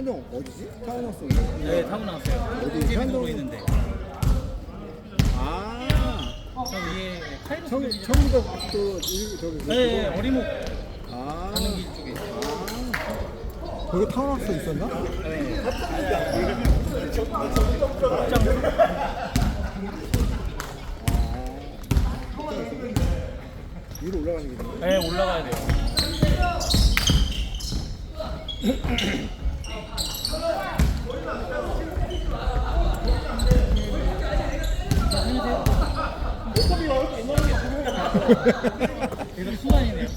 해안동 어디지? 타운하우스 네, 타고 나왔어요. 어디, 현동? 있는데. 아 저 위에 카이로 청, 빌리지. 청도 또 일- 저기 네, 네, 어리목 아 가는 길 쪽에. 아 거기 타운하우스 있었나? 네. 위로 올라가는 길인데 네, 올라가야 돼요. 계속 순환이네요.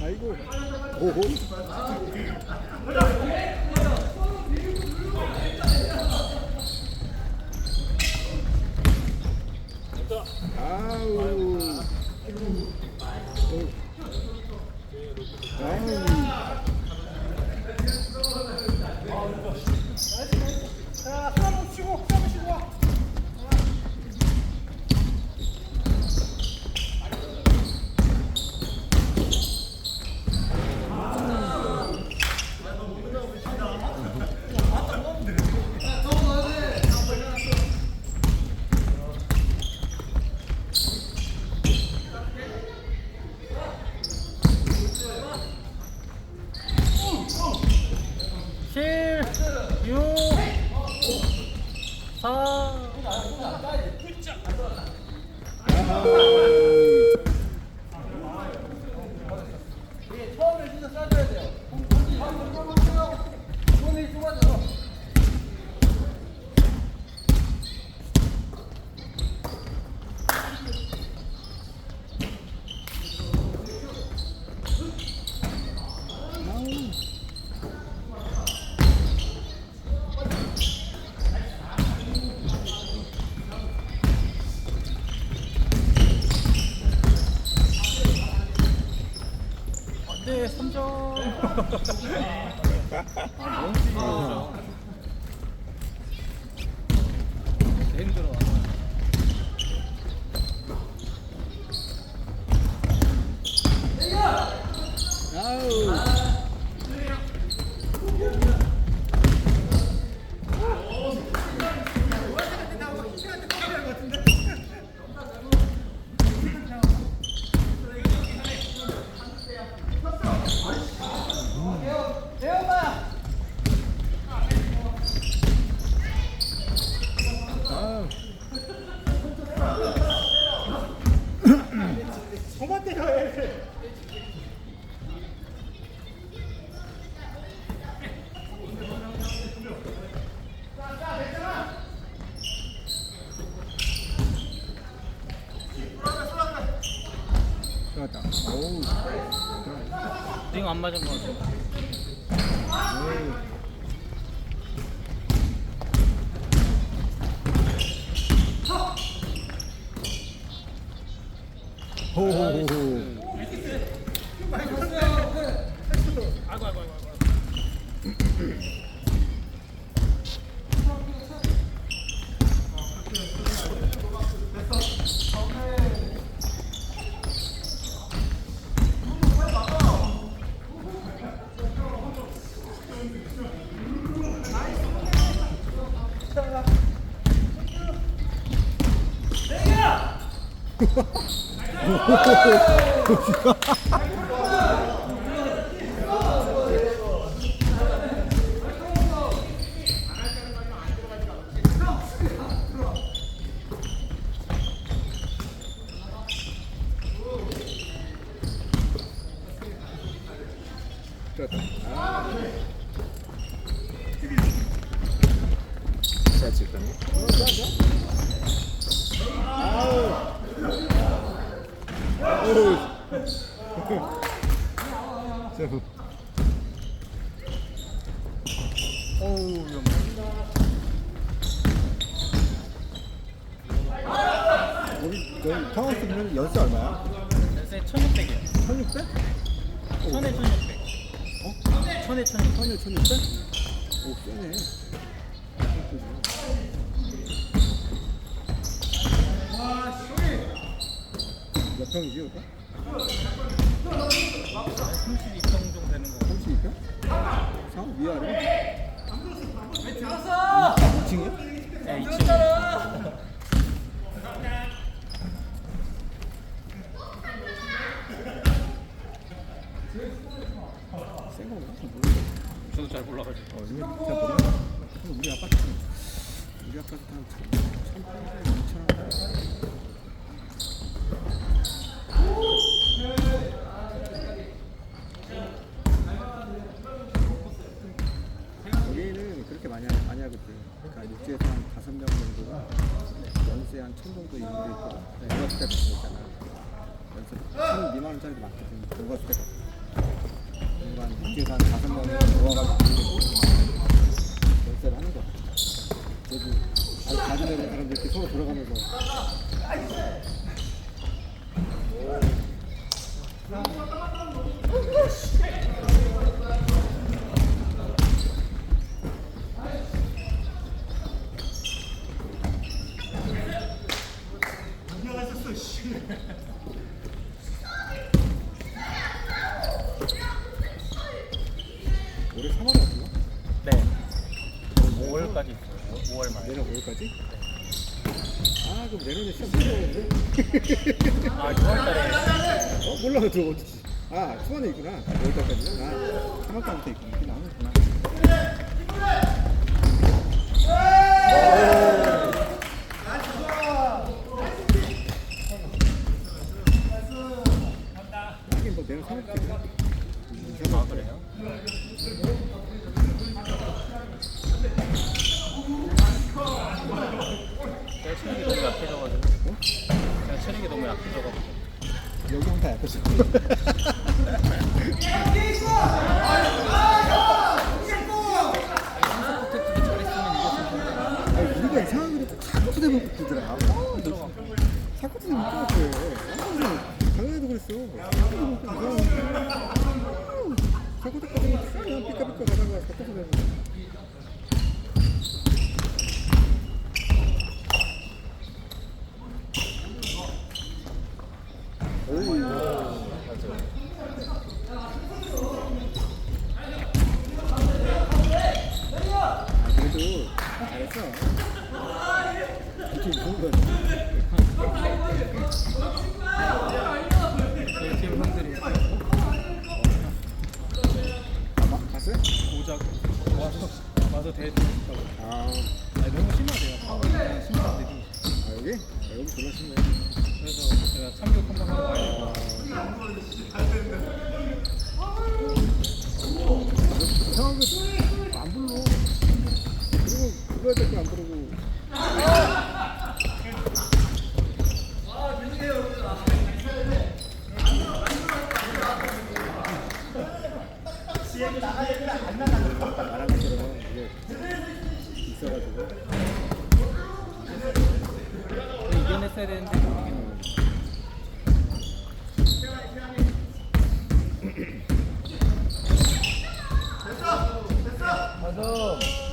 아이고 오호 아우 아우 칠, 육, 사. 네, 3점. 아, 너무 힘들 어. 힘들어. 아우 어우 링안 맞은 거 같아. 어우 호호호호 아이고, 아이고, 아이고. 잘 칠거니? 아우 보면 연세 얼마야? 연세 1600이요. 1600? 천에 1600. 어? 천에 1600. 천에 1600? 오 세네. 몇 평이지 오빠? 32평 정도 되는 거. 32평? 상 위아래? 2층이야? 네, 2층. 센 건가? 잘 몰라가지고. 어. 우리 아파트 우리 아파트 한 1,800, 2,000원. 여기는 그렇게 많이 하거든. 그러니까 육지에서 한 다섯 명 정도가 연세 한 천 정도 데 있고, 같은 거 있잖아. 연세 천 미만 원짜리도 많거든. 같은 거. 그러니까 한 육지에서 한 다섯 명 모아가지고 연세를 하는 거야. 그리고 아주 자주 내는 사람들 이렇게 서로 돌아가면서 올해 3월에 왔나? 네. 5월까지 있어요. 5월 말. 내년 5월까지? 아 그럼 내년에 시험 못 보는데? 아, 6월달에. 어? 몰라 저 어디지? 아 수원에 있구나 5월달까지는 아 3월달부터 있구나 하긴 뭐 내년 3월달이야 아, 그래요? 제가 체력이 너무 약해져가지고. 제가 체력이 너무 약해져가지고. 여기 한타 약했어 포테크도 잘했으면 이겼을 텐데. 아니 우리가 그래 자꾸 대먹고 그러더라 자꾸 대먹고 그래 작년에도 그랬어 자꾸 대먹고 이상한 자꾸 대먹고 그냥 삐까삐까 가다가 자꾸 대먹고 오우 아, 그래도 잘했 어. 이렇게 좋은 거지. 저희 팀 형들이 아, 마- 봤어요? 오자고 와서 와서 대해주고 싶다고. 아, 아니, 너무 심하대요. 파워리는 심판들이. 아 여기? 아, 여기 졸라 쉽네. 그래서 제가 참교 한번 하고 와요. 이상한 거안 불러. 그리고 그거 할때안 부르고. 이게 있어가지고. 못 이기는 어우.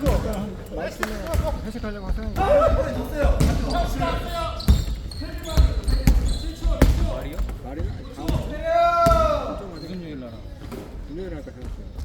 거 말씀을 회식하려고 하시는 거 말이요? 말이요? 무슨 요일 날아? 금요일 날까 생각해요